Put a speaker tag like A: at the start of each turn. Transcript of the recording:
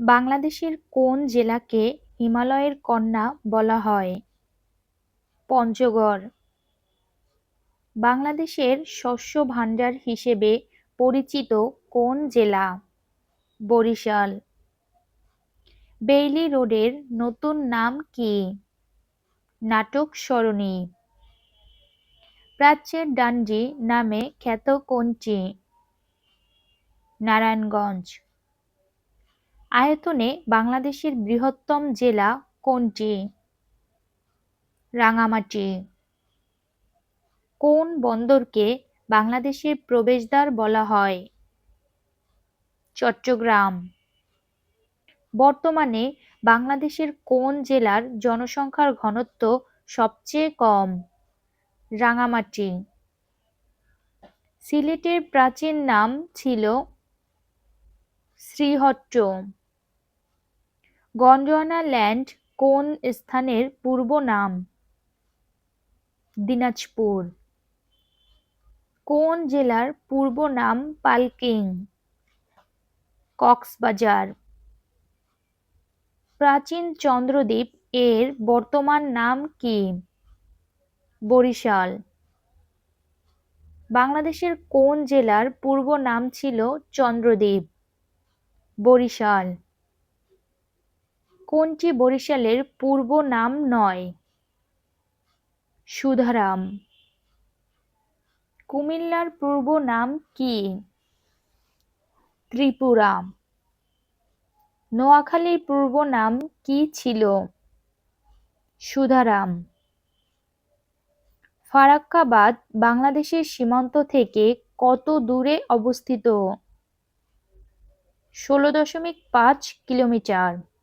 A: বাংলাদেশের কোন জেলাকে হিমালয়ের কন্যা বলা হয়? পঞ্চগড়। বাংলাদেশের শস্য ভাণ্ডার হিসেবে পরিচিত কোন জেলা? বরিশাল। বেইলি রোডের নতুন নাম কি? নাটক সরণি। প্রাচ্যের ডান্ডি নামে খ্যাত কোনটি? নারায়ণগঞ্জ। আয়তনে বাংলাদেশের বৃহত্তম জেলা কোনটি? রাঙামাটি। কোন বন্দরকে বাংলাদেশের প্রবেশদ্বার বলা হয়? চট্টগ্রাম। বর্তমানে বাংলাদেশের কোন জেলার জনসংখ্যার ঘনত্ব সবচেয়ে কম? রাঙামাটি। সিলেটের প্রাচীন নাম ছিল শ্রীহট্ট। গন্ডোয়ানা ল্যান্ড কোন স্থানের পূর্ব নাম? দিনাজপুর। কোন জেলার পূর্ব নাম পালকিং? কক্সবাজার। প্রাচীন চন্দ্রদ্বীপ এর বর্তমান নাম কি? বরিশাল। বাংলাদেশের কোন জেলার পূর্ব নাম ছিল চন্দ্রদ্বীপ? বরিশাল। কোনটি বরিশালের পূর্ব নাম নয়? সুধারাম। কুমিল্লার পূর্ব নাম কি? ত্রিপুরা নোয়াখালীর পূর্ব নাম কি ছিল? সুধারাম। ফারাক্কাবাদ বাংলাদেশের সীমান্ত থেকে কত দূরে অবস্থিত? ষোলো দশমিক পাঁচ কিলোমিটার।